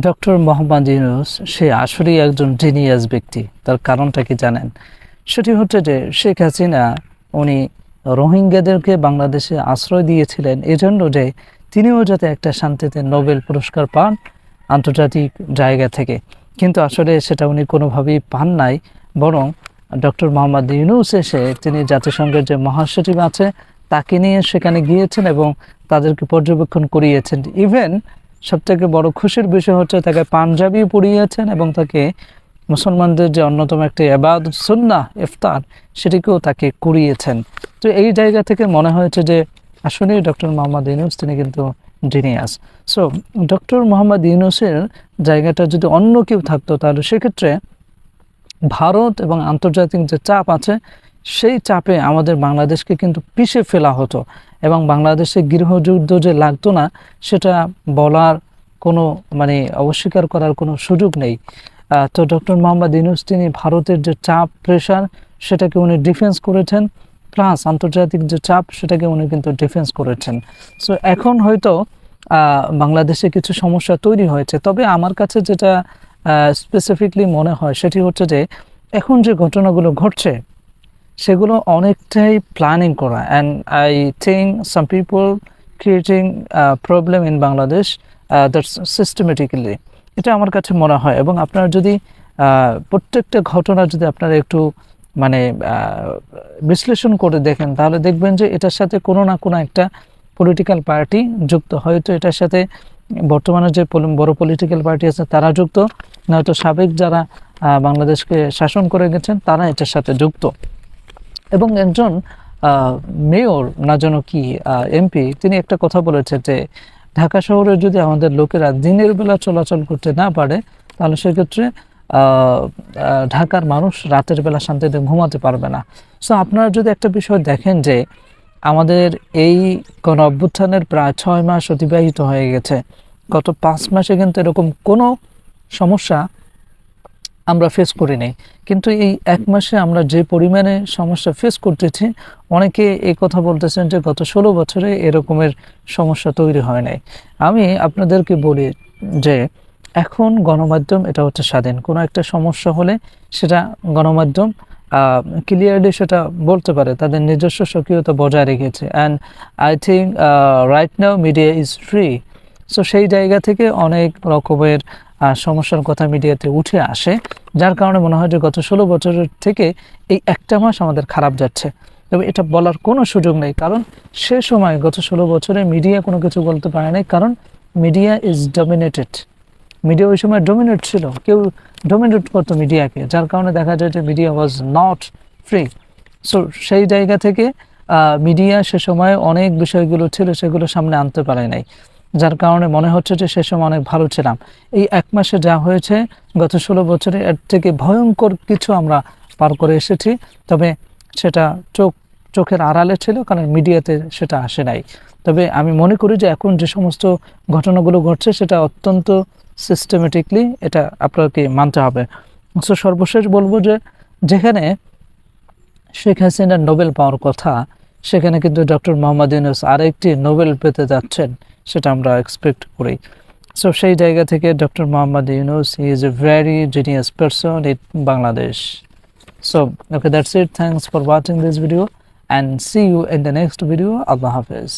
Doctor Mohammad Yunus, সে আসলেই একজন genius ব্যক্তি। তার কারণটা কি জানেন? সেটি হচ্ছে যে শেখ হাসিনা, উনি রোহিঙ্গাদেরকে বাংলাদেশে আশ্রয় দিয়েছিলেন এজন্য যে তিনিও যাতে একটা শান্তিতে নোবেল পুরস্কার পান আন্তর্জাতিক জায়গা থেকে। কিন্তু আসলে সেটা উনি কোনোভাবেই পান নাই, বরং ডক্টর মোহাম্মদ ইউনুস এসে তিনি জাতিসংঘের যে মহাসচিব আছে, তাকে নিয়ে সেখানে গিয়েছেন এবং তাদেরকে পর্যবেক্ষণ করিয়েছেন। ইভেন সবথেকে বড় খুশির বিষয় হচ্ছে তাকে পাঞ্জাবি পরিয়েছেন এবং তাকে মুসলমানদের যে অন্যতম একটি এবাদ সুন্না ইফতার, সেটিকেও তাকে করিয়েছেন তো এই জায়গা থেকে মনে হয়েছে যে আসলেই ডক্টর মোহাম্মদ ইউনুস তিনি কিন্তু জিনিয়াস। সো ডক্টর মোহাম্মদ ইউনুসের জায়গাটা যদি অন্য কেউ থাকতো তাহলে সেক্ষেত্রে ভারত এবং আন্তর্জাতিক যে চাপ আছে সেই চাপে আমাদের বাংলাদেশকে কিন্তু পিষে ফেলা হতো এবং বাংলাদেশে গৃহযুদ্ধ যে লাগতো না, সেটা বলার কোনো মানে অস্বীকার করার কোনো সুযোগ নেই। তো ডক্টর মোহাম্মদ ইউনুস, তিনি ভারতের যে চাপ প্রেশার সেটাকে উনি ডিফেন্স করেছেন প্লাস আন্তর্জাতিক যে চাপ, সেটাকে উনি কিন্তু ডিফেন্স করেছেন। সো এখন হয়তো বাংলাদেশে কিছু সমস্যা তৈরি হয়েছে। তবে আমার কাছে যেটা স্পেসিফিকলি মনে হয়, সেটি হচ্ছে যে, এখন যে ঘটনাগুলো ঘটছে সেগুলো অনেকটাই প্ল্যানিং করা। And I think some people creating problem in Bangladesh that's systematically এটা আমার কাছে মনে হয়। এবং আপনার যদি প্রত্যেকটা ঘটনা যদি আপনারা একটু মানে বিশ্লেষণ করে দেখেন, তাহলে দেখবেন যে এটার সাথে কোনো না কোনো একটা পলিটিক্যাল পার্টি যুক্ত। হয়তো এটার সাথে বর্তমানে যে বড় পলিটিক্যাল পার্টি আছে, তারা যুক্ত। নয়তো সাবেক যারা বাংলাদেশকে শাসন করে গেছেন, তারা এটার সাথে যুক্ত। এবং একজন মেয়র, না যেন কি এমপি, তিনি একটা কথা বলেছে যে, ঢাকা শহরে যদি আমাদের লোকেরা দিনের বেলা চলাচল করতে না পারে, তাহলে সেক্ষেত্রে ঢাকার মানুষ রাতের বেলা শান্তিতে ঘুমাতে পারবে না। সো আপনারা যদি একটা বিষয় দেখেন যে, আমাদের এই গণ অভ্যুত্থানের প্রায় ছয় মাস অতিবাহিত হয়ে গেছে। গত পাঁচ মাসে কিন্তু এরকম কোনো সমস্যা আমরা ফেস করি নাই। কিন্তু এই এক মাসে আমরা যে পরিমাণে সমস্যা ফেস করতেছি অনেকে এই কথা বলতেছেন যে গত ষোলো বছরে এরকমের সমস্যা তৈরি হয় নাই। আমি আপনাদেরকে বলি যে এখন গণমাধ্যম এটা হচ্ছে স্বাধীন। কোনো একটা সমস্যা হলে সেটা গণমাধ্যম ক্লিয়ারলি সেটা বলতে পারে। তাদের নিজস্ব স্বকীয়তা বজায় রেখেছে। And I think right now media is free so সেই জায়গা থেকে অনেক রকমের সমস্যার কথা মিডিয়াতে উঠে আসে। যার কারণে মনে হয় যে গত ষোলো বছরের থেকে এই একটা মাস আমাদের খারাপ যাচ্ছে। তবে এটা বলার কোনো সুযোগ নেই, কারণ সে সময় গত ষোলো বছরে মিডিয়া কোনো কিছু বলতে পারে নাই, কারণ মিডিয়া ইজ ডমিনেটেড মিডিয়া ওই সময় ডমিনেট ছিল, কেউ ডমিনেট করতো মিডিয়াকে, যার কারণে দেখা যায় যে media was not free so সেই জায়গা থেকে মিডিয়া সে সময় অনেক বিষয়গুলো ছিল, সেগুলো সামনে আনতে পারে নাই। যার কারণে মনে হচ্ছে যে সে সময় অনেক ভালো ছিলাম। এই এক মাসে যা হয়েছে, গত ষোলো বছরে এর থেকে ভয়ঙ্কর কিছু আমরা পার করে এসেছি, তবে সেটা চোখ, চোখের আড়ালে ছিল, কারণ মিডিয়াতে সেটা আসে নাই। তবে আমি মনে করি যে এখন যে সমস্ত ঘটনাগুলো ঘটছে, সেটা অত্যন্ত সিস্টেমেটিকলি এটা আপনাকে মানতে হবে। সো সর্বশেষ বলব যে, যেখানে শেখ হাসিনার নোবেল পাওয়ার কথা সেখানে কিন্তু ডক্টর মোহাম্মদ ইউনুস আরেকটি নোবেল পেতে যাচ্ছেন, সেটা আমরা এক্সপেক্ট করি। সো সেই জায়গা থেকে doctor Mohammad Yunus he is a very genius person in Bangladesh so okay that's it thanks for watching this video and see you in the next video আল্লাহ হাফেজ